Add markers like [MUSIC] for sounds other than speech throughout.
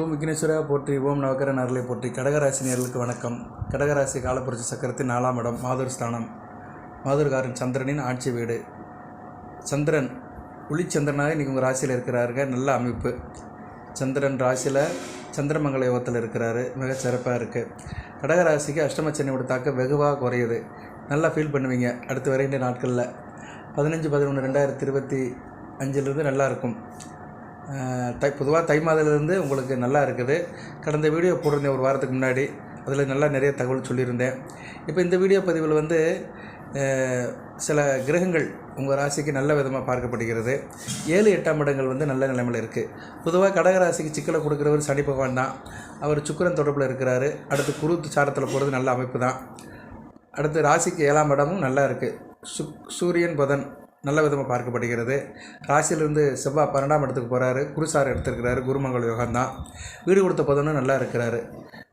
ஓம் விக்னேஸ்வரா போற்றி ஓம் நவக்கர நரலை போற்றி. கடகராசி நேர்களுக்கு வணக்கம். கடகராசி காலப்புரட்சி சக்கரத்தின் நாலாம் இடம் மாதூர் ஸ்தானம். மாதூர்காரன் சந்திரனின் ஆட்சி வீடு. சந்திரன் ஒளிச்சந்திரனாக இன்றைக்கி உங்கள் ராசியில் இருக்கிறாருங்க. நல்ல அமைப்பு. சந்திரன் ராசியில் சந்திரமங்கல யோகத்தில் இருக்கிறாரு. மிக சிறப்பாக இருக்குது கடகராசிக்கு அஷ்டம சனியோட தாக்கம் வெகுவாக குறையுது. நல்லா ஃபீல் பண்ணுவீங்க அடுத்து வரைந்த நாட்களில். பதினஞ்சு பதினொன்று ரெண்டாயிரத்தி இருபத்தி அஞ்சிலிருந்து நல்லா இருக்கும். தை பொதுவாக தை மாதத்துலேருந்து உங்களுக்கு நல்லா இருக்குது. கடந்த வீடியோ போட்டிருந்தேன் ஒரு வாரத்துக்கு முன்னாடி. அதில் நல்லா நிறைய தகவல் சொல்லியிருந்தேன். இப்போ இந்த வீடியோ பதிவில் வந்து சில கிரகங்கள் உங்கள் ராசிக்கு நல்ல விதமாக பார்க்கப்படுகிறது. ஏழு எட்டாம் இடங்கள் வந்து நல்ல நிலைமையில் இருக்குது பொதுவாக கடகராசிக்கு சிக்கலை கொடுக்குறவர் சனி பகவான் தான். அவர் சுக்கிரன் தொடர்பில் இருக்கிறாரு. அடுத்து குரு சாரத்தில் போகிறது நல்ல அமைப்பு தான். அடுத்து ராசிக்கு ஏழாம் இடமும் நல்லா இருக்குது சு சூரியன் புதன் நல்ல விதமாக பார்க்கப்படுகிறது. ராசியிலிருந்து செவ்வாய் பன்னெண்டாம் இடத்துக்கு போகிறாரு குருசார் எடுத்திருக்கிறாரு. குருமங்கள் யோகம்தான். வீடு கொடுத்த புதனும் நல்லா இருக்கிறாரு.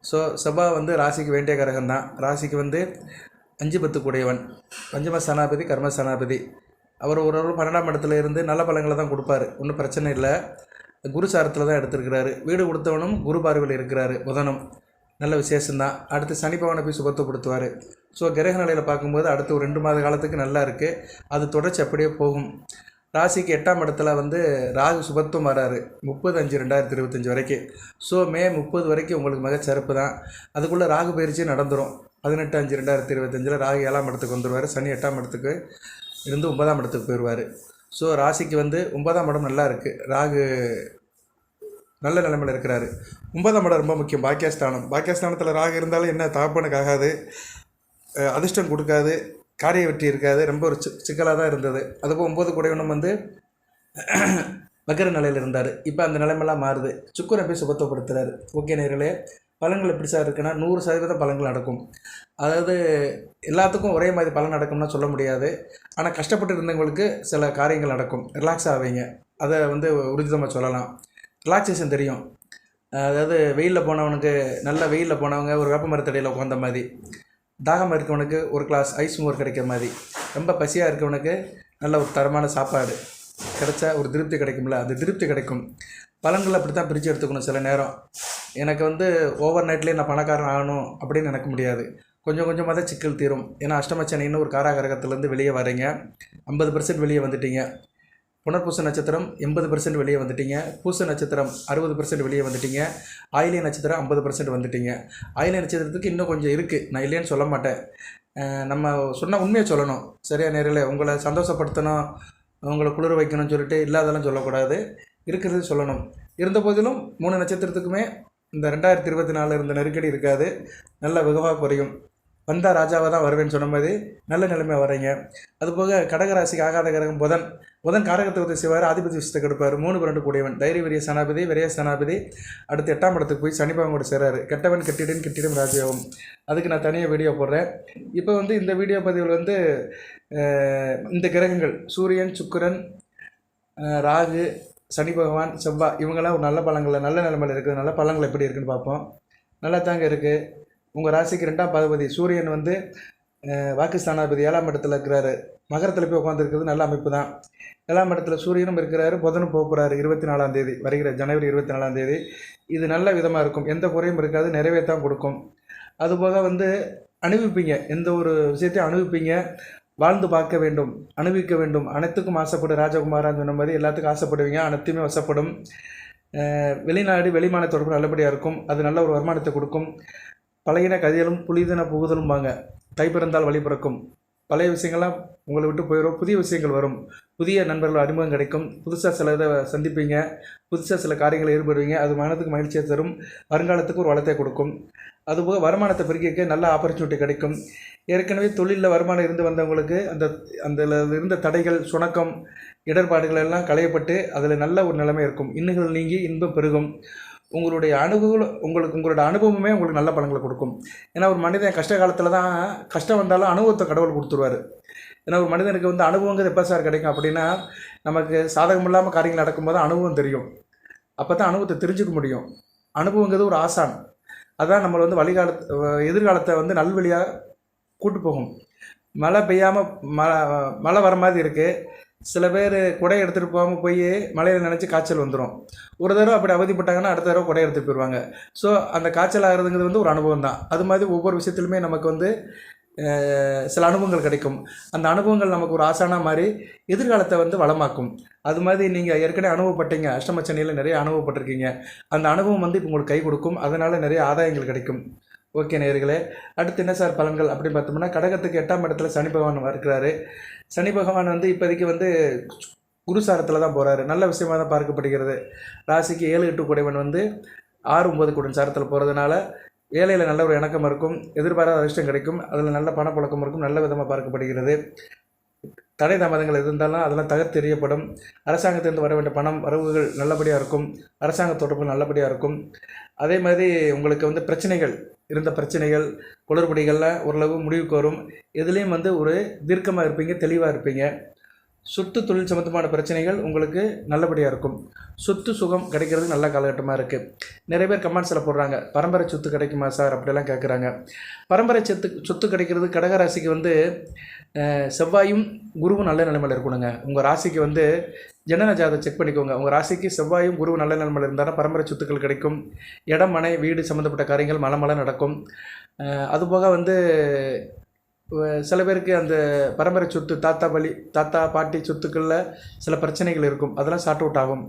ஸோ செவ்வாய் வந்து ராசிக்கு வேண்டிய கிரகம்தான். ராசிக்கு வந்து அஞ்சு பத்து கூடையவன். பஞ்சம சனாபதி கர்ம சனாபதி. அவர் ஒரு ஒரு பன்னெண்டாம் இடத்துல இருந்து நல்ல பலங்களை தான் கொடுப்பாரு. ஒன்றும் பிரச்சனை இல்லை. குரு சாரத்தில் தான் எடுத்திருக்கிறாரு. வீடு கொடுத்தவனும் குரு பார்வையில் இருக்கிறாரு புதனும். நல்ல விசேஷம்தான் அடுத்து சனி பகவானை போய் சுபத்துவப்படுத்துவார் ஸோ கிரக நிலையில் பார்க்கும்போது அடுத்து ஒரு ரெண்டு மாத காலத்துக்கு நல்லா இருக்குது அது தொடர்ச்சி அப்படியே போகும். ராசிக்கு எட்டாம் இடத்துல வந்து ராகு சுபத்துவம் வராரு. முப்பது அஞ்சு ரெண்டாயிரத்தி இருபத்தஞ்சி வரைக்கும். ஸோ மே முப்பது வரைக்கும் உங்களுக்கு மிகச்சிறப்பு தான். அதுக்குள்ளே ராகு பயிற்சி நடந்துடும் பதினெட்டு அஞ்சு ரெண்டாயிரத்தி இருபத்தஞ்சில் ராகு ஏழாம் இடத்துக்கு வந்துடுவார் சனி எட்டாம் இடத்துக்கு இருந்து ஒன்பதாம் இடத்துக்கு போயிடுவார் ஸோ ராசிக்கு வந்து ஒன்பதாம் இடம் நல்லா இருக்குது ராகு நல்ல நிலைமையில் இருக்கிறாரு. ஒன்பதாம் இடம் ரொம்ப முக்கியம். பாக்கியஸ்தானம். பாக்கியஸ்தானத்தில் ராக இருந்தாலும் என்ன தகப்பனுக்கு ஆகாது அதிர்ஷ்டம் கொடுக்காது. காரிய வெற்றி இருக்காது. ரொம்ப ஒரு சி சிக்கலாக தான் இருந்தது அதுபோல் ஒம்பது குடையவனும் வந்து [CLEARS THROAT] வக்கர நிலையில் இருந்தார். இப்போ அந்த நிலைமெல்லாம் மாறுது. சுக்கரை போய் சுபத்துவப்படுத்துகிறார் ஓகே நேர்களே பலன்கள் எப்படி சார் இருக்குன்னா நூறு சதவீதம் பலன்கள் நடக்கும். அதாவது எல்லாத்துக்கும் ஒரே மாதிரி பலன் நடக்கும்னா சொல்ல முடியாது. ஆனால் கஷ்டப்பட்டு இருந்தவங்களுக்கு சில காரியங்கள் நடக்கும். ரிலாக்ஸ் ஆவீங்க. அதை வந்து உறுதிதமாக சொல்லலாம். ரிலாக்ஸேஷன் தெரியும். அதாவது வெயிலில் போனவனுக்கு நல்ல வெயிலில் போனவங்க ஒரு வேப்ப மரத்தடியில் உட்காந்த மாதிரி. தாகம் இருக்கவனுக்கு ஒரு கிளாஸ் ஐஸ் மோர் கிடைக்கிற மாதிரி. ரொம்ப பசியாக இருக்கவனுக்கு நல்ல ஒரு தரமான சாப்பாடு. கிடைச்சா ஒரு திருப்தி கிடைக்கும்ல? அந்த திருப்தி கிடைக்கும். பலன்கள் அப்படி தான் பிரித்து எடுத்துக்கணும் சில நேரம். எனக்கு வந்து ஓவர் நைட்லேயே நான் பணக்காரன் ஆகணும் அப்படின்னு நினைக்க முடியாது. கொஞ்சம் கொஞ்சமாக தான் சிக்கல் தீரும். ஏன்னா அஷ்டமச்சனின்னு ஒரு காராகரகத்துலேருந்து வெளியே வரீங்க ஐம்பது பர்சன்ட் வெளியே வந்துட்டீங்க. புனர்பூச நட்சத்திரம் எண்பது பர்சன்ட் வெளியே வந்துட்டீங்க. பூச நட்சத்திரம் அறுபது பர்சன்ட் வெளியே வந்துட்டீங்க. ஆயிலிய நட்சத்திரம் ஐம்பது பர்சன்ட் வந்துட்டீங்க. ஆயிலிய நட்சத்திரத்துக்கு இன்னும் கொஞ்சம் இருக்குது நான் இல்லைன்னு சொல்ல மாட்டேன். நம்ம சொன்ன உண்மையை சொல்லணும். சரியா நேரில்? உங்களை சந்தோஷப்படுத்தணும். உங்களை குளிர வைக்கணும்னு சொல்லிட்டு இல்லாதெல்லாம் சொல்லக்கூடாது. இருக்கிறது சொல்லணும். இருந்த போதிலும் மூணு நட்சத்திரத்துக்குமே இந்த ரெண்டாயிரத்தி இருபத்தி நாலு இருந்த நெருக்கடி இருக்காது. நல்ல வெகுவாக குறையும். வந்தால் ராஜாவாக தான் வருவேன்னு சொன்ன மாதிரி நல்ல நிலைமை வரீங்க அதுபோக கடகராசிக்கு ஆகாத கிரகம் புதன். புதன் காரகத்துவத்தை செய்வார் ஆதிபதி விஷயத்தை கொடுப்பார். மூணு பன்னெண்டு கூடியவன். தைரிய விரிய சனாபதி விரைய சனாபதி. அடுத்து எட்டாம் இடத்துக்கு போய் சனிபாவம் கூட சேராரு. கெட்டவன் கெட்டிடன் கெட்டிடம் ராஜயோகம். அதுக்கு நான் தனியாக வீடியோ போடுறேன். இப்போ வந்து இந்த வீடியோ பதிவில் வந்து இந்த கிரகங்கள் சூரியன் சுக்கிரன் ராகு சனி பகவான் செவ்வாய் இவங்கெல்லாம் ஒரு நல்ல பழங்களில் நல்ல நிலமையில் இருக்குது நல்ல பழங்கள் எப்படி இருக்குன்னு பார்ப்போம். நல்லா தாங்க இருக்குது உங்கள் ராசிக்கு ரெண்டாம் பாதபதி சூரியன் வந்து அஹ், வாக்குஸ்தானாதிபதி ஏழாம் இடத்துல இருக்கிறாரு. மகரத்தில் போய் உட்காந்துருக்கிறது நல்ல அமைப்பு தான் ஏழாம் இடத்துல சூரியனும் இருக்கிறாரு புதனும் போக போகிறாரு இருபத்தி நாலாம் தேதி வருகிற ஜனவரி இருபத்தி நாலாம் தேதி. இது நல்ல விதமாக இருக்கும். எந்த குறையும் இருக்காது நிறைவேற்றான் கொடுக்கும். அதுபோக வந்து அனுபவிப்பீங்க. எந்த ஒரு விஷயத்தையும் அனுபவிப்பீங்க. வாழ்ந்து பார்க்க வேண்டும் அனுபவிக்க வேண்டும். அனைத்துக்கும் ஆசைப்படும் ராஜகுமாரான்னு சொன்ன மாதிரி எல்லாத்துக்கும் ஆசைப்படுவீங்க. அனைத்துமே வசப்படும். வெளிநாடு வெளிமான தொடர்பு நல்லபடியாக இருக்கும். அது நல்ல ஒரு வருமானத்தை கொடுக்கும். பழையன கதையிலும் புலிதன புகுதலும் வாங்க கை பிறந்தால் வழி பிறக்கும். பழைய விஷயங்கள்லாம் உங்களை விட்டு போயிடும் புதிய விஷயங்கள் வரும். புதிய நண்பர்கள் அறிமுகம் கிடைக்கும். புதுசாக சில இதை சந்திப்பீங்க. புதுசாக சில காரியங்களை ஈடுபடுவீங்க அது மனதுக்கு மகிழ்ச்சியை தரும். வருங்காலத்துக்கு ஒரு வளத்தை கொடுக்கும். அதுபோக வருமானத்தை பெருக்கிக்க நல்ல ஆப்பர்ச்சுனிட்டி கிடைக்கும். ஏற்கனவே தொழிலில் வருமானம் இருந்து வந்தவங்களுக்கு அந்த அந்த இருந்த தடைகள் சுணக்கம் இடர்பாடுகள் எல்லாம் களையப்பட்டு அதில் நல்ல ஒரு நிலைமை இருக்கும். இன்னுகள் நீங்கி இன்பம் பெருகும். உங்களுடைய அனுபவம் உங்களுக்கு உங்களோட அனுபவமே உங்களுக்கு நல்ல பலன்களை கொடுக்கும். ஏன்னா ஒரு மனிதன் கஷ்ட காலத்தில் தான் கஷ்டம் வந்தாலும் அனுபவத்தை கடவுள் கொடுத்துருவாரு. ஏன்னா ஒரு மனிதனுக்கு வந்து அனுபவங்கிறது எப்போ சார் கிடைக்கும் அப்படின்னா நமக்கு சாதகம் இல்லாமல் காரியங்கள் நடக்கும்போது அனுபவம் தெரியும். அப்போ தான் அனுபவத்தை தெரிஞ்சுக்க முடியும். அனுபவங்கிறது ஒரு ஆசான். அதுதான் நம்மளை வந்து வழிகால எதிர்காலத்தை வந்து நல்வழியாக கூட்டு போகும். மழை பெய்யாமல் மழை மழை வர மாதிரி இருக்குது சில பேர் குடை எடுத்துகிட்டு போகாமல் போய் மலையில் நினச்சி காய்ச்சல் வந்துடும் ஒரு தடவை அப்படி அவதிப்பட்டாங்கன்னா அடுத்த தடவை குடை எடுத்துகிட்டு போயிடுவாங்க ஸோ அந்த காய்ச்சல் ஆகிறதுங்கிறது வந்து ஒரு அனுபவம் தான். அது மாதிரி ஒவ்வொரு விஷயத்துலையுமே நமக்கு வந்து சில அனுபவங்கள் கிடைக்கும். அந்த அனுபவங்கள் நமக்கு ஒரு ஆசானா மாதிரி எதிர்காலத்தை வந்து வளமாக்கும். அது மாதிரி நீங்கள் ஏற்கனவே அனுபவப்பட்டீங்க. அஷ்டம நிறைய அனுபவப்பட்டிருக்கீங்க. அந்த அனுபவம் வந்து இப்போ உங்களுக்கு கை கொடுக்கும். அதனால் நிறைய ஆதாயங்கள் கிடைக்கும். ஓகே நேயர்களே அடுத்து என்ன சார் பலன்கள் அப்படின்னு பார்த்தோம்னா கடகத்துக்கு எட்டாம் இடத்துல சனி பகவான் இருக்கிறாரு. சனி பகவான் வந்து இப்போதைக்கு வந்து குருசாரத்தில் தான் போகிறாரு நல்ல விஷயமாக தான் பார்க்கப்படுகிறது. ராசிக்கு ஏழு எட்டு குடைவன் வந்து ஆறு ஒம்பது குடன் சாரத்தில் போகிறதுனால வேலையில் நல்ல ஒரு இணக்கம் இருக்கும் எதிர்பாராத அதிர்ஷ்டம் கிடைக்கும் அதில் நல்ல பணப்புழக்கம் இருக்கும் நல்ல விதமாக பார்க்கப்படுகிறது. தடை தாமதங்கள் எது இருந்தாலும் அதெல்லாம் தகர்த்தெறியப்படும் அரசாங்கத்திலிருந்து வர வேண்டிய பணம் வரவுகள் நல்லபடியாக இருக்கும். அரசாங்க தொடர்பு நல்லபடியாக இருக்கும். அதே மாதிரி உங்களுக்கு வந்து பிரச்சனைகள் இருந்த பிரச்சனைகள் குளறுபடிகளில் ஓரளவு முடிவுக்கு வரும். எதுலேயும் வந்து ஒரு தீர்க்கமாக இருப்பீங்க தெளிவாக இருப்பீங்க. சொத்து தொழில் சம்மந்தமான பிரச்சனைகள் உங்களுக்கு நல்லபடியாக இருக்கும். சொத்து சுகம் கிடைக்கிறது நல்ல காலகட்டமாக இருக்குது நிறைய பேர் கமெண்ட்ஸில் போடுறாங்க பரம்பரை சொத்து கிடைக்குமா சார்? அப்படிலாம் கேட்குறாங்க பரம்பரை சொத்து சொத்து கிடைக்கிறது கடகராசிக்கு வந்து செவ்வாயும் குருவும் நல்ல நிலைமையில் இருக்கணுங்க. உங்கள் ராசிக்கு வந்து ஜனன ஜாதகம் செக் பண்ணிக்கோங்க. உங்கள் ராசிக்கு செவ்வாயும் குருவும் நல்ல நிலைமையில் இருந்தாலும் பரம்பரை சொத்துக்கள் கிடைக்கும். இடம் மனை வீடு சம்மந்தப்பட்ட காரியங்கள் மலை மலை நடக்கும் அதுபோக வந்து சில பேருக்கு அந்த பரம்பரை சொத்து தாத்தா பலி தாத்தா பாட்டி சொத்துக்களில் சில பிரச்சனைகள் இருக்கும். அதெல்லாம் சார்ட் அவுட் ஆகும்.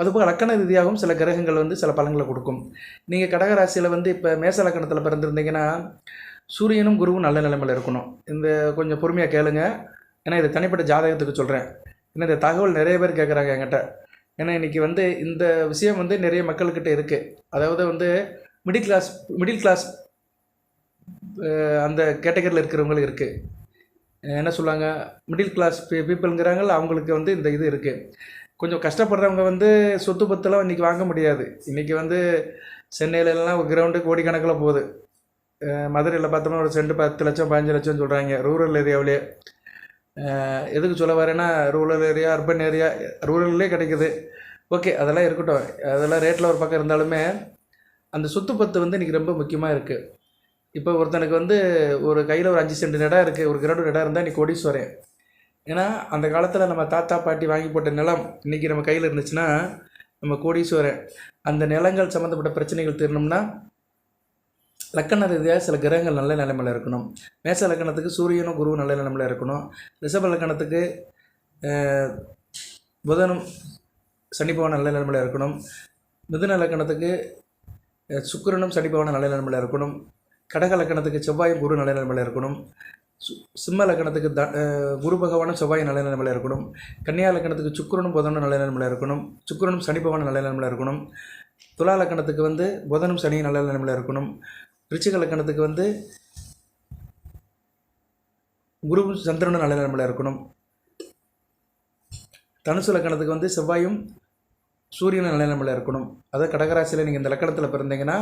அதுபோக லக்கண ரீதியாகவும் சில கிரகங்கள் வந்து சில பலன்களை கொடுக்கும். நீங்கள் கடகராசியில் வந்து இப்போ மேச லக்கணத்தில் பிறந்திருந்தீங்கன்னா சூரியனும் குருவும் நல்ல நிலைமையில் இருக்கணும். இந்த கொஞ்சம் பொறுமையாக கேளுங்க. ஏன்னா இது தனிப்பட்ட ஜாதகத்துக்கு சொல்கிறேன் இந்த தகவல் நிறைய பேர் கேட்குறாங்க என்கிட்ட. ஏன்னா இன்றைக்கி வந்து இந்த விஷயம் வந்து நிறைய மக்கள்கிட்ட இருக்குது அதாவது வந்து மிடில் கிளாஸ் மிடில் கிளாஸ் அந்த கேட்டகரியில் இருக்கிறவங்களுக்கு இருக்குது என்ன சொல்லுவாங்க மிடில் கிளாஸ் பீப்புளுங்கிறாங்கள அவங்களுக்கு வந்து இந்த இது இருக்குது கொஞ்சம் கஷ்டப்படுறவங்க வந்து சொத்து பத்தெல்லாம் இன்றைக்கி வாங்க முடியாது. இன்றைக்கி வந்து சென்னையிலலாம் கிரவுண்டு கோடிக்கணக்கில் போகுது. மதுரையில் பார்த்தோம்னா ஒரு சென்ட் பத்து லட்சம் பதினஞ்சு லட்சம் சொல்கிறாங்க ரூரல் ஏரியாவிலே எதுக்கு சொல்ல வரேன்னா ரூரல் ஏரியா அர்பன் ஏரியா ரூரல்லே கிடைக்குது. ஓகே அதெல்லாம் இருக்கட்டும். அதெல்லாம் ரேட்டில் ஒரு பக்கம் இருந்தாலுமே அந்த சொத்து பத்து வந்து இன்றைக்கி ரொம்ப முக்கியமாக இருக்குது இப்போ ஒருத்தனுக்கு வந்து ஒரு கையில் ஒரு அஞ்சு சென்ட் இடம் இருக்குது ஒரு கிரௌண்ட் இடம் இருந்தால் இன்றைக்கி கோடீஸ்வரன். ஏன்னா அந்த காலத்தில் நம்ம தாத்தா பாட்டி வாங்கி போட்ட நிலம் இன்றைக்கி நம்ம கையில் இருந்துச்சுன்னா நம்ம கோடீஸ்வரன். அந்த நிலங்கள் சம்மந்தப்பட்ட பிரச்சனைகள் தீரணும்னா லக்கண ரீதியாக சில கிரகங்கள் நல்ல நிலைமையில் இருக்கணும். மேச லக்கணத்துக்கு சூரியனும் குருவும் நல்ல நிலைமையில் இருக்கணும். ரிஷப லக்கணத்துக்கு புதனும் சனி நல்ல நிலைமையில் இருக்கணும். மிதுன லக்கணத்துக்கு சுக்கரனும் சுக்கிரனும் சனி நல்ல நிலைமையில் இருக்கணும். கடக லக்கணத்துக்கு செவ்வாயும் குரு நல்ல நிலைமையில் இருக்கணும். சு- சிம்ம லக்கணத்துக்கு த குரு பகவானும் செவ்வாயும் நல்ல நிலைமையில் இருக்கணும். கன்னியா லக்கணத்துக்கு சுக்கிரனும் புதனும் நல்ல நிலைமையில் இருக்கணும். சுக்கிரனும் சனி பகவானும் நல்ல நிலைமையில் இருக்கணும். துலா லக்கணத்துக்கு வந்து புதனும் சனியும் நல்ல நிலைமையில் இருக்கணும். ரிச்சிக லக்கணத்துக்கு வந்து குருவும் சந்திரனும் நல்ல நிலைமையில் இருக்கணும். தனுசு லக்கணத்துக்கு வந்து செவ்வாயும் சூரியனும் நல்ல நிலைமையில் இருக்கணும். அதாவது கடகராசியில் நீங்கள் இந்த லக்கணத்தில் பிறந்தீங்கன்னா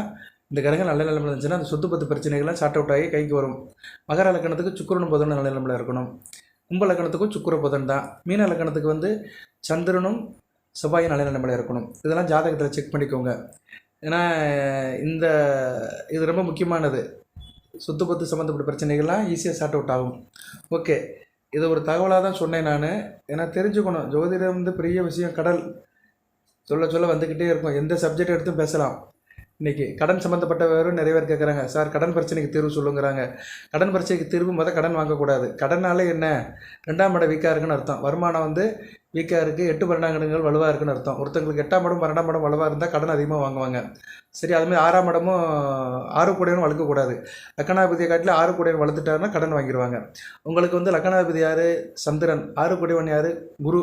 இந்த கிரகம் நல்ல நிலமையில் இருந்துச்சுன்னா அந்த சொத்து பத்து பிரச்சனைகள்லாம் சார்ட் அவுட் ஆகி கைக்கு வரும். மகர லக்கணத்துக்கு சுக்கரனும் புதனும் நல்ல நிலைமையில் இருக்கணும். கும்ப லக்கணத்துக்கும் சுக்கர புதன் தான். மீன லக்கணத்துக்கு வந்து சந்திரனும் செவ்வாயும் நல்ல நிலைமையில் இருக்கணும். இதெல்லாம் ஜாதகத்தில் செக் பண்ணிக்கோங்க. ஏன்னா இந்த இது ரொம்ப முக்கியமானது. சொத்து பத்து சம்மந்தப்பட்ட பிரச்சனைகள்லாம் ஈஸியாக சார்ட் அவுட் ஆகும். ஓகே இது ஒரு தகவலாக தான் சொன்னேன் நான். ஏன்னா தெரிஞ்சுக்கணும். ஜோதிடம் வந்து பெரிய விஷயம் கடல். சொல்ல சொல்ல வந்துக்கிட்டே இருக்கும். எந்த சப்ஜெக்ட் எடுத்தும் பேசலாம். இன்றைக்கி கடன் சம்மந்தப்பட்டவரும் நிறைய பேர் கேட்குறாங்க சார் கடன் பிரச்சனைக்கு தீர்வு சொல்லுங்கிறாங்க. கடன் பிரச்சனைக்கு தீர்வு மொதல் கடன் வாங்கக்கூடாது. கடனாலே என்ன? ரெண்டாம் இடம் வீக்காக இருக்குன்னு அர்த்தம். வருமானம் வந்து வீக்காக இருக்குது எட்டு பன்னெண்டாம் வலுவாக இருக்குன்னு அர்த்தம். ஒருத்தங்களுக்கு எட்டாம் இடம் பன்னெண்டாம் இடம் வலுவாக இருந்தால் கடன் அதிகமாக வாங்குவாங்க. சரி அதுமாதிரி ஆறாம் இடமும் ஆறு கூடையும் வளர்க்கக்கூடாது லக்கணாதிபதியை காட்டில் ஆறு கூடையும் வளர்த்துட்டாருன்னா கடன் வாங்கிடுவாங்க உங்களுக்கு வந்து லக்கணாதிபதி யார்? சந்திரன். ஆறு கூடையவன் யார்? குரு.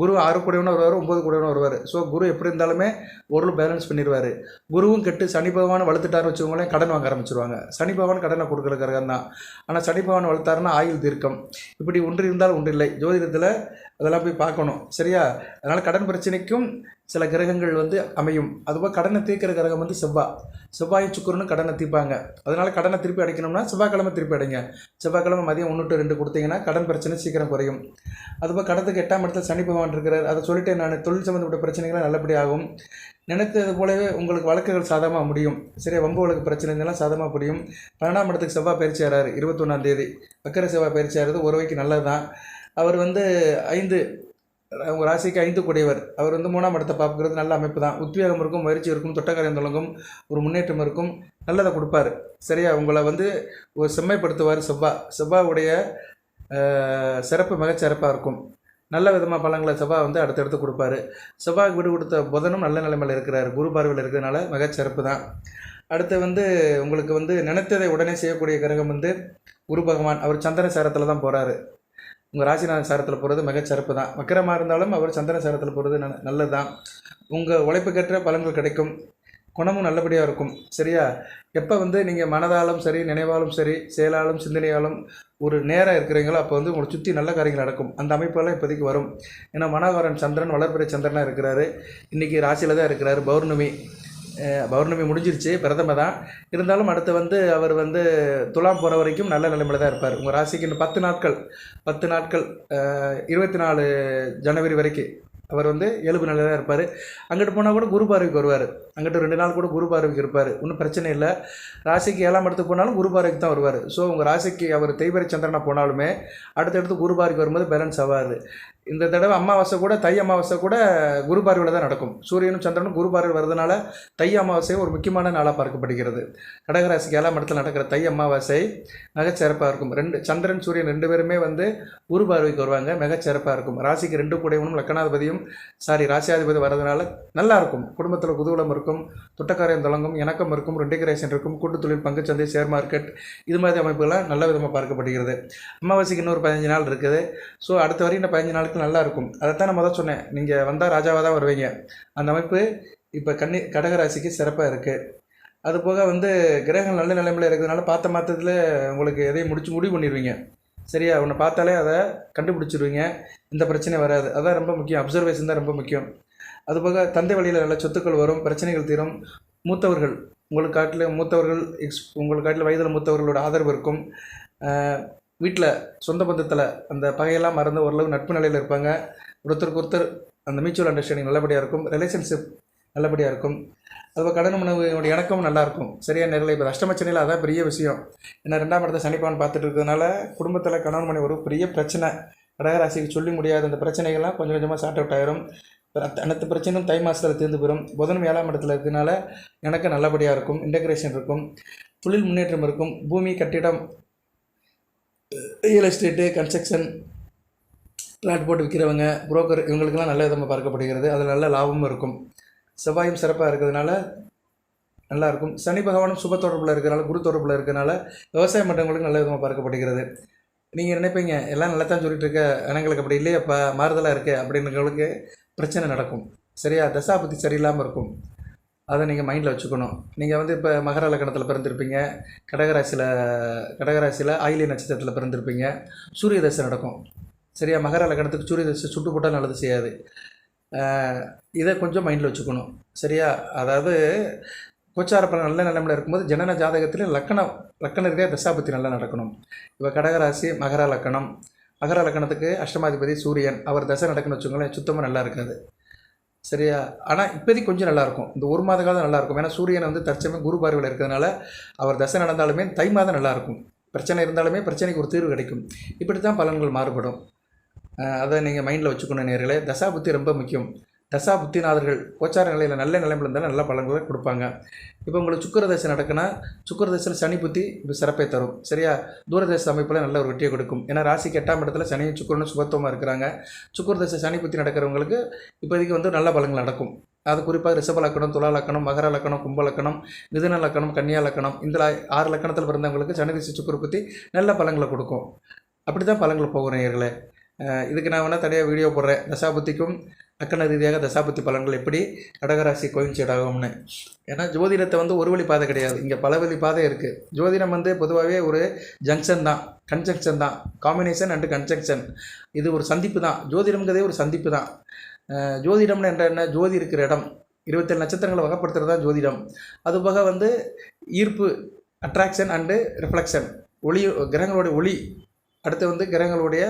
குரு ஆறு கூடையவனும் வருவார் ஒம்பது கூடையவனும் வருவார். ஸோ குரு எப்படி இருந்தாலுமே ஒரு பேலன்ஸ் பண்ணிடுவார் குருவும் கெட்டு சனி பகவான் வளர்த்துட்டாருன்னு வச்சுக்கோங்களேன் கடன் வாங்க ஆரம்பிச்சிருவாங்க. சனி பகவான் கடனை கொடுக்குறக்காரன் தான் ஆனால் சனி பகவான் வளர்த்தாருன்னா ஆயுள் தீர்க்கம். இப்படி ஒன்று இருந்தால் ஒன்று இல்லை. ஜோதிடத்தில் அதெல்லாம் போய் பார்க்கணும். சரியா? அதனால் கடன் பிரச்சனைக்கும் சில கிரகங்கள் வந்து அமையும். அதுபோல் கடனை தீர்க்கிற கிரகம் வந்து செவ்வாய் செவ்வாய் சுக்குருன்னு கடனை தீர்ப்பாங்க. அதனால் கடனை திருப்பி அடைக்கணும்னா செவ்வாய்க்கிழமை திருப்பி அடைங்க. செவ்வாய்க்கிழமை மதியம் ஒன்று டு ரெண்டு கொடுத்தீங்கன்னா கடன் பிரச்சனை சீக்கிரம் குறையும். அதுபோல் கடத்துக்கு எட்டாம் இடத்துல சனி பகவான் இருக்கிறார். அதை சொல்லிட்டு நான் தொழில் சம்மந்தப்பட்ட பிரச்சனைகள் நல்லபடியாகும் நினைத்தது போலவே உங்களுக்கு வழக்குகள் சாதகமாக முடியும். சரியா? வம்பு வழக்கு பிரச்சனைகள்லாம் சாதகமாக முடியும். பன்னெண்டாம் இடத்துக்கு செவ்வாய் பயிற்சி ஆறாரு. இருபத்தொன்னாம் தேதி. வக்கர செவ்வாய் பயிற்சி ஆகிறது ஒரு வைக்கு நல்லது தான் அவர் வந்து ஐந்து உங்கள் ராசிக்கு ஐந்து கூடியவர். அவர் வந்து மூணாம் இடத்தை பார்க்குறது நல்ல அமைப்பு தான். உத்வேகம் இருக்கும் முயற்சி இருக்கும் தொட்டக்காரியம் தொடங்கும் ஒரு முன்னேற்றம் இருக்கும் நல்லதை கொடுப்பாரு. சரியா? உங்களை வந்து ஒரு செம்மைப்படுத்துவார் செவ்வா. செவ்வாவுடைய சிறப்பு மிகச்சிறப்பாக இருக்கும். நல்ல விதமாக பழங்களை செவ்வாய் வந்து அடுத்தடுத்து கொடுப்பாரு. செவ்வாய் வீடு கொடுத்த புதனும் நல்ல நிலைமையில் இருக்கிறார். குரு பார்வையில் இருக்கிறதுனால மிகச்சிறப்பு தான். அடுத்து வந்து உங்களுக்கு வந்து நினைத்ததை உடனே செய்யக்கூடிய கிரகம் வந்து குரு பகவான். அவர் சந்திர சாரத்தில் தான் போகிறாரு உங்கள் ராசிநாதன் சாரத்தில் போகிறது மிகச்சிறப்பு தான். வக்கரமாக இருந்தாலும் அவர் சந்திரன் சாரத்தில் போகிறது ந நல்லது தான் உங்கள் உழைப்புக்கேற்ற பலன்கள் கிடைக்கும். குணமும் நல்லபடியாக இருக்கும். சரியா? எப்போ வந்து நீங்கள் மனதாலும் சரி நினைவாலும் சரி செயலாலும் சிந்தனையாலும் ஒரு நேரம் இருக்கிறீங்களோ அப்போ வந்து உங்களை சுற்றி நல்ல காரியங்கள் நடக்கும். அந்த அமைப்பெல்லாம் இப்போதைக்கு வரும். ஏன்னா மனோகரன் சந்திரன் வளர்பிறை சந்திரனாக இருக்கிறாரு. இன்றைக்கி ராசியில் தான் இருக்கிறாரு. பௌர்ணமி. பௌர்ணமி முடிஞ்சிருச்சு பிரதம தான். இருந்தாலும் அடுத்து வந்து அவர் வந்து துலாம் போகிற வரைக்கும் நல்ல நிலைமையில் தான் இருப்பார். உங்கள் ராசிக்கு இன்னும் பத்து நாட்கள் பத்து நாட்கள் இருபத்தி நாலு ஜனவரி வரைக்கும் அவர் வந்து இயல்பு நிலையில் தான் இருப்பார். அங்கிட்டு போனால் கூட குரு பார்வைக்கு வருவார். அங்கிட்டு ரெண்டு நாள் கூட குரு பார்வைக்கு இருப்பார். ஒன்றும் பிரச்சனை இல்லை. ராசிக்கு ஏழாம் இடத்துக்கு போனாலும் குரு பார்வைக்கு தான் வருவார். ஸோ உங்கள் ராசிக்கு அவர் தேய்பிரை சந்திரனாக போனாலுமே அடுத்தடுத்து குரு பார்வைக்கு வரும்போது பேலன்ஸ் ஆகாது இந்த தடவை அமாவாசை கூட தை அமாவாசை கூட குரு பார்வையில் தான் நடக்கும். சூரியனும் சந்திரனும் குரு பார்வை வரதுனால தை அமாவாசை ஒரு முக்கியமான நாளாக பார்க்கப்படுகிறது. கடகராசிக்கு ஏழாம் இடத்துல நடக்கிற தை அமாவாசை மிகச்சிறப்பாக இருக்கும். ரெண்டு சந்திரன் சூரியன் ரெண்டு பேருமே வந்து குரு பார்வைக்கு வருவாங்க. மிகச்சிறப்பாக இருக்கும். ராசிக்கு ரெண்டு கூடையவனும் லக்கணாதிபதியும் சாரி ராசியாதிபதி வர்றதுனால நல்லா இருக்கும் குடும்பத்தில் குதூலம் இருக்கும் துட்டக்காரியம் தொடங்கும் இணக்கம் இருக்கும் ரெண்டிகரேஷன் இருக்கும் கூட்டு தொழில் பங்குச்சந்தை ஷேர் மார்க்கெட் இது மாதிரி அமைப்புகள்லாம் நல்ல விதமாக பார்க்கப்படுகிறது. அமாவாசைக்கு இன்னொரு பதினஞ்சு நாள் இருக்குது. ஸோ அடுத்த வரையும் இந்த பதினஞ்சு நாளுக்கு நல்லா இருக்கும் அதைத்தான் நான் முதல் சொன்னேன். நீங்கள் வந்தால் ராஜாவாக தான் வருவீங்க. அந்த அமைப்பு இப்போ கன்னி கடகராசிக்கு சிறப்பாக இருக்குது அதுபோக வந்து கிரகங்கள் நல்ல நிலைமையில் இருக்கிறதுனால பார்த்த மாற்றத்தில் உங்களுக்கு எதையும் முடிச்சு முடிவு பண்ணிடுவீங்க சரியா? உன்னை பார்த்தாலே அதை கண்டுபிடிச்சிருவீங்க. இந்த பிரச்சனை வராது. அதான் ரொம்ப முக்கியம். அப்சர்வேஷன் தான் ரொம்ப முக்கியம். அதுபோக தந்தை வழியில் நல்ல சொத்துக்கள் வரும் பிரச்சனைகள் தீரும். மூத்தவர்கள் உங்களுக்கு காட்டில் மூத்தவர்கள் எக்ஸ் உங்களுக்கு காட்டில் வயதில் மூத்தவர்களோட ஆதரவு இருக்கும். வீட்டில் சொந்த பந்தத்தில் அந்த பகையெல்லாம் மறந்து ஓரளவு நட்பு நிலையில் இருப்பாங்க. ஒருத்தருக்கு ஒருத்தர் அந்த மியூச்சுவல் அண்டர்ஸ்டாண்டிங் நல்லபடியாக இருக்கும். ரிலேஷன்ஷிப் நல்லபடியாக இருக்கும். அதுபோல் கடன் உணவுடைய இணக்கமும் நல்லாயிருக்கும். சரியான நேரில் இப்போ அஷ்டமச்சனையில் அதான் பெரிய விஷயம். ஏன்னா ரெண்டாம் இடத்த சனிப்பான் பார்த்துட்டு இருக்கிறதுனால குடும்பத்தில் கணவன் மணி ஒரு பெரிய பிரச்சனை. கடகராசிக்கு சொல்லி முடியாத அந்த பிரச்சனைகள்லாம் கொஞ்சம் கொஞ்சமாக சார்ட் அவுட் ஆயிரும். அனைத்து பிரச்சனையும் தை மாதத்தில் தீர்ந்து போயிடும் புதன் ஏழாம் இடத்துல இருக்கிறதுனால எனக்கு நல்லபடியாக இருக்கும். இன்டகிரேஷன் இருக்கும். தொழில் முன்னேற்றம் இருக்கும். பூமி கட்டிடம் ரியல் எஸ்டேட்டு கன்ஸ்ட்ரக்ஷன் பிளாட் போட்டு விற்கிறவங்க புரோக்கர் இவங்களுக்கெல்லாம் நல்ல விதமாக பார்க்கப்படுகிறது. அதில் நல்ல லாபமும் இருக்கும். செவ்வாயும் சிறப்பாக இருக்கிறதுனால நல்லாயிருக்கும். சனி பகவானும் சுப தொடர்பில் இருக்கிறனால குரு தொடர்பில் இருக்கிறனால விவசாய மட்டங்களுக்கு நல்ல விதமாக பார்க்கப்படுகிறது. நீங்கள் நினைப்பீங்க எல்லாம் நல்லா தான் சொல்லிட்டு இருக்க எனக்கு அப்படி இல்லையப்பா மாறுதலாக இருக்கு அப்படின்றவங்களுக்கு பிரச்சனை நடக்கும். சரியா? தசாபுத்தி சரியில்லாமல் இருக்கும். அதை நீங்கள் மைண்டில் வச்சுக்கணும். நீங்கள் வந்து இப்போ மகர லக்கணத்தில் பிறந்திருப்பீங்க கடகராசியில் கடகராசியில் ஆயிலி நட்சத்திரத்தில் பிறந்திருப்பீங்க சூரிய தசை நடக்கும். சரியா? மகர லக்கணத்துக்கு சூரிய தசை சுட்டு போட்டால் நல்லது செய்யாது. இதை கொஞ்சம் மைண்டில் வச்சுக்கணும். சரியா? அதாவது கோச்சார பலன் நல்ல நிலைமையில் இருக்கும்போது ஜனன ஜாதகத்தில் லக்கணம் லக்கணம் இருக்க தசாபத்தி நல்லா நடக்கணும். இப்போ கடகராசி மகர லக்கணம். மகர லக்கணத்துக்கு அஷ்டமாதிபதி சூரியன். அவர் தசை நடக்குன்னு வச்சுக்கோங்களேன் சுத்தமாக நல்லா இருக்காது. சரியா? ஆனால் இப்போதைக்கு கொஞ்சம் நல்லாயிருக்கும் இந்த ஒரு மாத காலம் நல்லாயிருக்கும் ஏன்னா சூரியன் வந்து தற்சமயம் குரு பார்வையில் இருக்கிறதுனால அவர் தசை நடந்தாலுமே தை மாதம் நல்லாயிருக்கும் பிரச்சனை இருந்தாலுமே பிரச்சனைக்கு ஒரு தீர்வு கிடைக்கும். இப்படி தான் பலன்கள் மாறுபடும். அதை நீங்கள் மைண்டில் வச்சுக்கணும் நேர்களே தசா புத்தி ரொம்ப முக்கியம். தசா புத்திநாதர்கள் கோச்சார நிலையில் நல்ல நிலைமையில் இருந்தாலும் நல்ல பலன்களை கொடுப்பாங்க. இப்போ உங்களுக்கு சுக்கரதசை நடக்குன்னா சுக்கரதசையில் சனி புத்தி இப்போ சிறப்பை தரும். சரியா? தூரதேச அமைப்பில் நல்ல ஒரு வெற்றியை கொடுக்கும். ஏன்னா ராசிக்கு எட்டாம் இடத்துல சனியும் சுக்கரனும் சுபத்துவமாக இருக்கிறாங்க. சுக்கரதசை சனி புத்தி நடக்கிறவங்களுக்கு இப்போதைக்கு வந்து நல்ல பலங்கள் நடக்கும். அது குறிப்பாக ரிஷப லக்கணம் துலா லக்கணம் மகர லக்கணம் கும்ப லக்கணம் மிதுன லக்கணம் கன்னியா லக்கணம் இந்த லா- ஆறு லக்கணத்தில் பிறந்தவங்களுக்கு சனி திசை சுக்கர புத்தி நல்ல பலங்களை கொடுக்கும். அப்படி தான் பழங்களை போகும் நேயர்களே. இதுக்கு நான் வேணால் தனியாக வீடியோ போடுறேன். தசாபுத்திக்கும் அக்கண ரீதியாக தசாபுத்தி பலன்கள் எப்படி? கடகராசி கோயின்சைட் ஆகும்னு ஏன்னா ஜோதிடத்தை வந்து ஒரு வழி பாதை கிடையாது. இங்கே பல வழி பாதை இருக்குது ஜோதிடம் வந்து பொதுவாகவே ஒரு ஜங்ஷன் தான். கன்ஜங்ஷன் தான். காம்பினேஷன் அண்டு கன்ஜங்ஷன் இது ஒரு சந்திப்பு தான். ஜோதிடம்ங்கிறதே ஒரு சந்திப்பு தான். ஜோதிடம்னு என்ற என்ன? ஜோதி இருக்கிற இடம். இருபத்தேழு நட்சத்திரங்களை வகைப்படுத்துறது தான் ஜோதிடம். அதுபோக வந்து ஈர்ப்பு அட்ராக்ஷன் அண்டு ரிஃப்ளெக்ஷன் ஒளி கிரகங்களுடைய ஒளி. அடுத்து வந்து கிரகங்களுடைய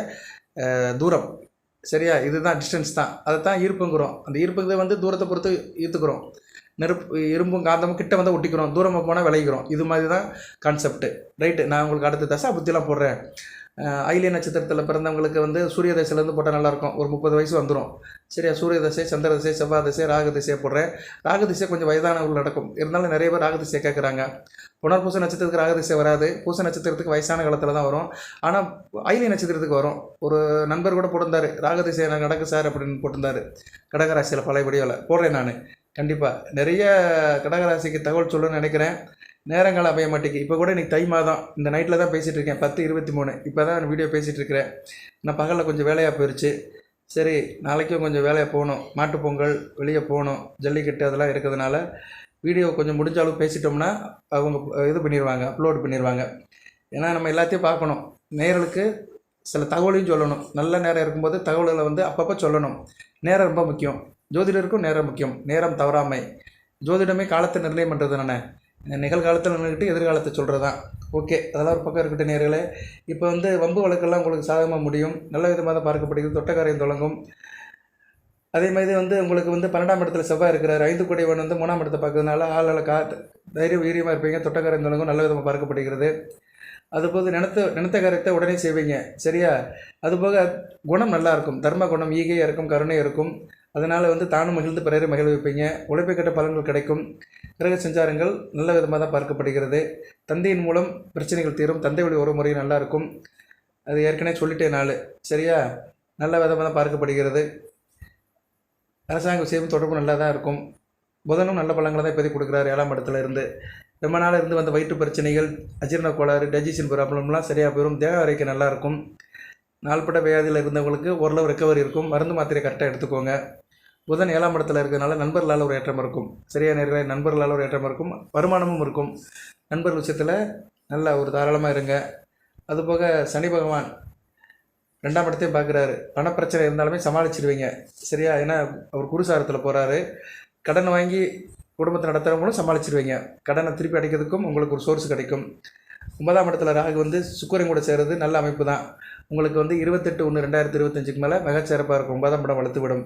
தூரம். சரியா? இதுதான் டிஸ்டன்ஸ் தான். அதை தான் ஈர்ப்புங்கிறோம். அந்த ஈர்ப்புங்கிறது வந்து தூரத்தை பொறுத்து ஈர்த்துக்கிறோம். நெருப்பு இரும்பும் காந்தமும் கிட்ட வந்து ஒட்டிக்கிறோம். தூரமாக போனால் விளைகிறோம். இது மாதிரி தான் கான்செப்ட் ரைட்டு நான் உங்களுக்கு அடுத்த தசா புத்திலாம் போடுறேன். ஐலிய நட்சத்திரத்தில் பிறந்தவங்களுக்கு வந்து சூரிய தசையிலேருந்து போட்டால் நல்லாயிருக்கும். ஒரு முப்பது வயசு வந்துடும் சரியா? சூரிய தசை சந்திர தசை செவ்வாய் தசை ராகு திசையை போடுறேன் ராகு திசை கொஞ்சம் வயதானவர்கள் நடக்கும். இருந்தாலும் நிறைய பேர் ராகு திசையை கேட்குறாங்க புனர்பூச நட்சத்திரத்துக்கு ராகு திசை வராது. பூச நட்சத்திரத்துக்கு வயசான காலத்தில் தான் வரும். ஆனால் ஐலிய நட்சத்திரத்துக்கு வரும். ஒரு நண்பர் கூட போட்டிருந்தார். ராகு திசை நான் நடக்கு சார் அப்படின்னு போட்டிருந்தாரு. கடகராசியில் பழைய போடுறேன் நான். கண்டிப்பாக நிறைய கடகராசிக்கு தகவல் சொல்லணும்னு நினைக்கிறேன். நேரங்கள் அமைய மாட்டேங்குது. இப்போ கூட இன்றைக்கி தை மாதம். இந்த நைட்டில் தான் பேசிகிட்டு இருக்கேன். பத்து இருபத்தி மூணு. இப்போ தான் வீடியோ பேசிகிட்டு இருக்கிறேன். நான் பகலில் கொஞ்சம் வேலையாக போயிடுச்சு சரி நாளைக்கும் கொஞ்சம் வேலையாக போகணும். மாட்டுப் பொங்கல் வெளியே போகணும். ஜல்லிக்கட்டு அதெல்லாம் இருக்கிறதுனால வீடியோ கொஞ்சம் முடிஞ்ச அளவுக்கு பேசிட்டோம்னா அவங்க இது பண்ணிடுவாங்க அப்லோட் பண்ணிடுவாங்க ஏன்னா நம்ம எல்லாத்தையும் பார்க்கணும். நேரலுக்கு சில தகவலையும் சொல்லணும். நல்ல நேரம் இருக்கும்போது தகவல்களை வந்து அப்பப்போ சொல்லணும். நேரம் ரொம்ப முக்கியம். ஜோதிடருக்கும் நேரம் முக்கியம். நேரம் தவறாமை. ஜோதிடமே காலத்தை நிர்ணயம் பண்ணுறது தானே நிகழ்காலத்தில் நின்றுக்கிட்டு எதிர்காலத்தை சொல்கிறது தான் ஓகே அதெல்லாம் ஒரு பக்கம் இருக்கட்டும் நேர்களே இப்போ வந்து வம்பு வழக்கெல்லாம் உங்களுக்கு சாதகமாக முடியும். நல்ல விதமாக தான் பார்க்கப்படுகிறது தொட்டக்காரையும் தொடங்கும். அதே மாதிரி வந்து உங்களுக்கு வந்து பன்னெண்டாம் இடத்துல செவ்வாய் இருக்கிறார். ஐந்து கோடிவன் வந்து மூணாம் இடத்தை பார்க்கறதுனால ஆளால் கா தைரிய வீரியமாக இருப்பீங்க. தொட்டக்காரையும் தொடங்கும். நல்ல விதமாக பார்க்கப்படுகிறது. அதுபோது நினைத்த நினைத்த காரியத்தை உடனே செய்வீங்க. சரியா? அதுபோக குணம் நல்லாயிருக்கும் தர்ம குணம் ஈகையாக இருக்கும் கருணை இருக்கும். அதனால் வந்து தானும் மகிழ்ந்து பிறரை மகிழ வைப்பீங்க. உழைப்பை கட்ட பலன்கள் கிடைக்கும். கிரக சஞ்சாரங்கள். நல்ல விதமாக தான் பார்க்கப்படுகிறது. தந்தையின் மூலம் பிரச்சனைகள் தீரும். தந்தை வழி ஒரு முறை நல்லா இருக்கும். அது ஏற்கனவே சொல்லிட்டேன் நாள் சரியா? நல்ல விதமாக தான் பார்க்கப்படுகிறது. அரசாங்க விஷயமும் தொடர்பு நல்லா தான் இருக்கும். புதனும் நல்ல பலன்களை தான் இப்போதைக்கு கொடுக்குறாரு ஏழாம் இடத்துல இருந்து. ரொம்ப நாள் இருந்து வந்த வயிற்று பிரச்சனைகள் அஜீரண கோளாறு டைஜஷன் ப்ராப்ளம்லாம் சரியாக போயிடும் தேக அறைக்கு நல்லா இருக்கும். நாள்பட்ட வியாதியில் இருந்தவங்களுக்கு ஓரளவு ரெக்கவரி இருக்கும். மருந்து மாத்திரை கரெக்டாக எடுத்துக்கோங்க. புதன் ஏழாம் இடத்துல இருக்கிறதுனால நண்பர்களால் ஒரு ஏற்றம் இருக்கும். சரியா நேர்களை நண்பர்களால் ஒரு ஏற்றம் இருக்கும். வருமானமும் இருக்கும். நண்பர் விஷயத்தில் நல்ல ஒரு தாராளமாக இருங்க. அதுபோக சனி பகவான் ரெண்டாம் இடத்தையும் பார்க்குறாரு. பணப்பிரச்சனை இருந்தாலுமே சமாளிச்சிடுவீங்க சரியா? ஏன்னா அவர் குருசாரத்தில் போகிறாரு கடன் வாங்கி குடும்பத்தை நடத்துகிறவங்களும் சமாளிச்சிடுவீங்க கடனை திருப்பி அடைக்கிறதுக்கும் உங்களுக்கு ஒரு சோர்ஸ் கிடைக்கும். ஒன்பதாம் இடத்துல ராகு வந்து சுக்கரன் கூட சேர்றது நல்ல அமைப்பு தான். உங்களுக்கு வந்து இருபத்தெட்டு ஒன்று ரெண்டாயிரத்தி இருபத்தஞ்சுக்கு மேலே மிகச்சிறப்பாக இருக்கும். ஒன்பதாம் இடம் வளர்த்து விடும்.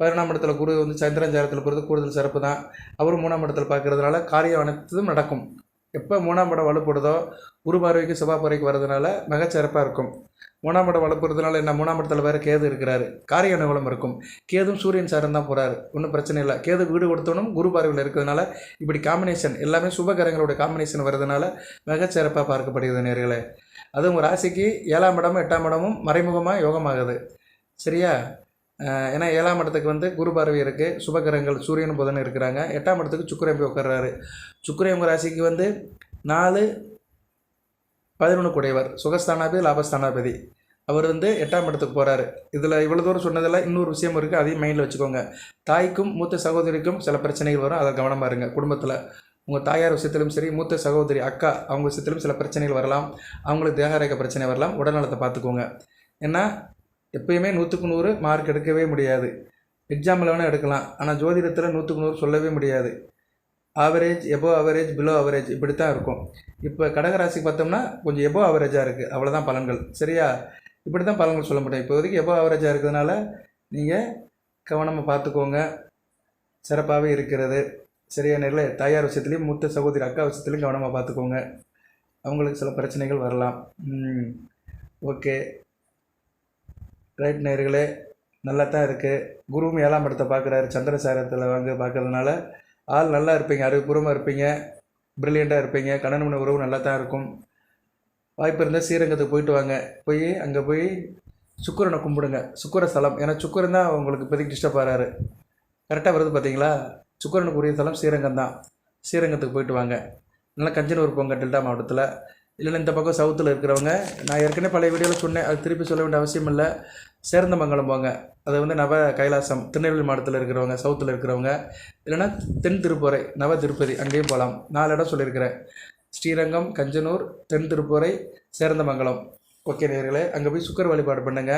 பதினொன்றாம் இடத்துல குரு வந்து சந்திரன் சாரத்தில் போகிறது கூடுதல் சிறப்பு தான். அவரும் மூணாம் இடத்துல பார்க்கறதுனால காரியம் அனைத்தும் நடக்கும். எப்போ மூணாம் இடம் வலுப்படுதோ குரு பார்வைக்கு செவ்வாய் பார்வைக்கு வர்றதுனால மிகச்சிறப்பாக இருக்கும். மூணாம் இடம் வலுப்படுறதுனால என்ன? மூணாம் இடத்துல வேறு கேது இருக்கிறாரு. காரிய அனுகூலம் இருக்கும். கேதும் சூரியன் சாரம் தான் போகிறாரு ஒன்றும் பிரச்சனை இல்லை. கேது வீடு கொடுத்தவனும் குரு பார்வையில் இருக்கிறதுனால இப்படி காம்பினேஷன் எல்லாமே சுபகரங்களோட காம்பினேஷன் வர்றதுனால மிகச்சிறப்பாக பார்க்கப்படுகிறது நேர்களே. அதுவும் உங்கள் ராசிக்கு ஏழாம் இடமும் எட்டாம் இடமும் மறைமுகமாக யோகமாகுது. சரியா? ஏன்னா ஏழாம் இடத்துக்கு வந்து குரு பார்வை இருக்குது சுபகிரகங்கள் சூரியன் புதன் இருக்கிறாங்க. எட்டாம் இடத்துக்கு சுக்கரம்பி உட்கார்றாரு. சுக்கரம்பு ராசிக்கு வந்து நாலு பதினொன்று குடையவர் சுகஸ்தானாபதி லாபஸ்தானாபதி. அவர் வந்து எட்டாம் இடத்துக்கு போகிறாரு இதில் இவ்வளோ தூரம் சொன்னதில் இன்னொரு விஷயம் இருக்குது அதையும் மைண்டில் வச்சுக்கோங்க. தாய்க்கும் மூத்த சகோதரிக்கும் சில பிரச்சனைகள் வரும். அதை கவனமாக இருங்க. குடும்பத்தில் உங்கள் தாயார் விஷயத்திலும் சரி மூத்த சகோதரி அக்கா அவங்க விஷயத்திலும் சில பிரச்சனைகள் வரலாம். அவங்களுக்கு தேகரேக பிரச்சனை வரலாம். உடல்நலத்தை பார்த்துக்கோங்க. ஏன்னா எப்பயுமே நூற்றுக்கு நூறு மார்க் எடுக்கவே முடியாது. எக்ஸாமில் வேணால் எடுக்கலாம். ஆனால் ஜோதிடத்தில் நூற்றுக்கு நூறு சொல்லவே முடியாது. Average above average below average இப்படி தான் இருக்கும். இப்போ கடகராசிக்கு பார்த்தோம்னா கொஞ்சம் எபோ ஆவரேஜாக இருக்குது அவ்வளோதான் பலன்கள். சரியா? இப்படி தான் பலன்கள் சொல்ல முடியும். இப்போதைக்கு எபோ ஆவரேஜாக இருக்கிறதுனால நீங்கள் கவனமாக பார்த்துக்கோங்க. சிறப்பாகவே இருக்கிறது. சரியா? நேரில் தாயார் விஷயத்துலையும் மூத்த சகோதரி அக்கா விஷயத்துலையும் கவனமாக பார்த்துக்கோங்க. அவங்களுக்கு சில பிரச்சனைகள் வரலாம். ஓகே. ரைட் நேர்களே நல்லா தான் இருக்குது குருவும் ஏழாம் இடத்தை பார்க்குறாரு. சந்திரசாரத்தில் வாங்க பார்க்கறதுனால ஆள் நல்லா இருப்பீங்க அறிவுபூர்வமாக இருப்பீங்க ப்ரில்லியண்ட்டாக இருப்பீங்க கணவன் மனைவி உறவு நல்லா தான் இருக்கும். வாய்ப்பு இருந்தால் ஸ்ரீரங்கத்துக்கு போயிட்டு வாங்க. போய் அங்கே போய் சுக்கிரனை கும்பிடுங்க. சுக்கர ஸ்தலம். ஏன்னா சுக்கரன் தான் உங்களுக்கு இப்போதைக்கு டிஸ்டர்ப் ஆகிறாரு கரெக்டாக வருது பார்த்தீங்களா? சுக்கிரனுக்கு உரிய ஸ்தலம் ஸ்ரீரங்கம் தான். ஸ்ரீரங்கத்துக்கு போயிட்டு வாங்க. நல்லா கஞ்சனூர் போங்க டெல்டா மாவட்டத்தில். இல்லைன்னா இந்த பக்கம் சவுத்தில் இருக்கிறவங்க நான் ஏற்கனவே பழைய வீடியோவில் சொன்னேன் அது திருப்பி சொல்ல வேண்டிய அவசியம் இல்லை. சேர்ந்தமங்கலம் போங்க அது வந்து நவ கைலாசம் திருநெல்வேலி மாவட்டத்தில் இருக்கிறவங்க சவுத்தில் இருக்கிறவங்க. இல்லைன்னா தென் திருப்பறை நவ திருப்பதி அங்கேயும் போகலாம் நாலு இடம் சொல்லியிருக்கிறேன். ஸ்ரீரங்கம் கஞ்சனூர் தென் திருப்பறை சேர்ந்தமங்கலம். ஓகே நேர்களே அங்கே போய் சுக்கர் வழிபாடு பண்ணுங்க.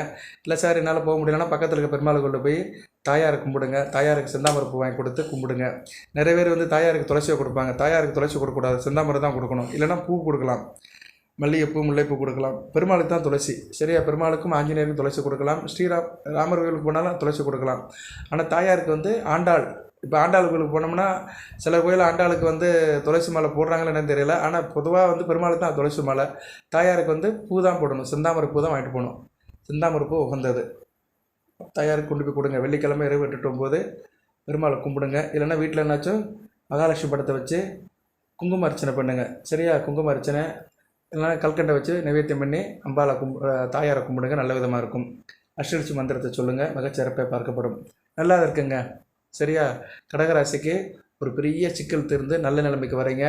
இல்லை சார் என்னால் போக முடியலன்னா பக்கத்தில் இருக்க பெருமாள் கொண்டு போய் தாயாரை கும்பிடுங்க. தாயாருக்கு செந்தாமரப்பு வாங்கி கொடுத்து கும்பிடுங்க. நிறைய பேர் வந்து தாயாருக்கு துளசியை கொடுப்பாங்க. தாயாருக்கு துளசி கொடுக்கக்கூடாது. செந்தாமரம் தான் கொடுக்கணும். இல்லைன்னா பூ கொடுக்கலாம். மல்லிகைப்பூ முல்லைப்பூ கொடுக்கலாம். பெருமாளுக்கு தான் துளசி. சரியா? பெருமாளுக்கும் ஆஞ்சநேயருக்கும் துளசி கொடுக்கலாம். ஸ்ரீராம் ராமர் கோயிலுக்கு போனாலும் துளசி கொடுக்கலாம். ஆனால் தாயாருக்கு வந்து ஆண்டாள் இப்போ ஆண்டாள் கோயிலுக்கு போனோம்னா சில கோயில் ஆண்டாளுக்கு வந்து துளசி மாலை போடுறாங்களா என்னன்னு தெரியல. ஆனால் பொதுவாக வந்து பெருமாளுக்கு தான் துளசி மாலை. தாயாருக்கு வந்து பூ தான் போடணும். செந்தாமரை பூ தான் வாங்கிட்டு போகணும். செந்தாமரை பூ உகந்தது. தாயாருக்கு கொண்டு போய் கொடுங்க. வெள்ளிக்கிழமை இரவு எட்டு போது பெருமாளை கும்பிடுங்க. இல்லைன்னா வீட்டில் என்னாச்சும் மகாலட்சுமி படத்தை வச்சு குங்கும அர்ச்சனை பண்ணுங்க. சரியா? குங்கும அர்ச்சனை. இல்லைன்னா கல்கண்டை வச்சு நைவேத்தியம் பண்ணி அம்பாளை கும்பி தாயாரை கும்பிடுங்க. நல்ல விதமாக இருக்கும். அஷ்டரிச்சி மந்திரத்தை சொல்லுங்கள் மிகச்சிறப்பாக பார்க்கப்படும். நல்லா இருக்குங்க. சரியா? கடகராசிக்கு ஒரு பெரிய சிக்கல் திருந்து நல்ல நிலைமைக்கு வரீங்க.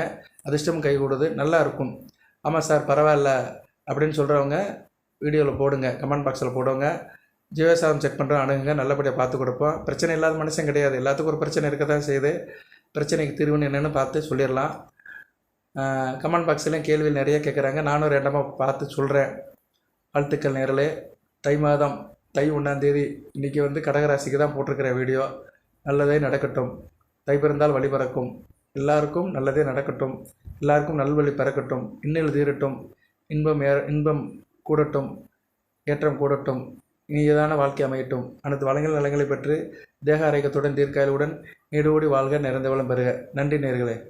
அதிர்ஷ்டம் கைகூடுது நல்லா இருக்கும். ஆமாம் சார் பரவாயில்ல அப்படின்னு சொல்கிறவங்க வீடியோவில் போடுங்க கமெண்ட் பாக்ஸில் போடுங்க. ஜீவசாதம் செக் பண்ணுறோம் அணுகுங்க நல்லபடியாக பார்த்து கொடுப்போம். பிரச்சனை இல்லாத மனுஷன் கிடையாது. எல்லாத்துக்கும் ஒரு பிரச்சனை இருக்க தான் செய்யுது. பிரச்சனைக்கு தீர்வுன்னு என்னென்னு பார்த்து சொல்லிடலாம். கமெண்ட் பாக்ஸ்லேயும் கேள்வி நிறைய கேட்குறாங்க நானும் ரெண்டமாக பார்த்து சொல்கிறேன் வாழ்த்துக்கள் நேரலே. தை மாதம் தை ஒன்றாந்தேதி இன்றைக்கி வந்து கடகராசிக்கு தான் போட்டிருக்கிற வீடியோ. நல்லதே நடக்கட்டும். தை பிறந்தால் வழி பறக்கும். எல்லாருக்கும் நல்லதே நடக்கட்டும். எல்லாருக்கும் நல்வழி பிறக்கட்டும். இன்னில் தீரட்டும். இன்பம் ஏ இன்பம் கூடட்டும். ஏற்றம் கூடட்டும். இனியதான வாழ்க்கை அமையட்டும். அனைத்து வளங்கள் நலங்களை பெற்று தேக ஆரோக்கியத்துடன் தீர்க்காயலுடன் நீடோடி வாழ்க நிறைந்த வளம் பெறுக. நன்றி நேர்களே.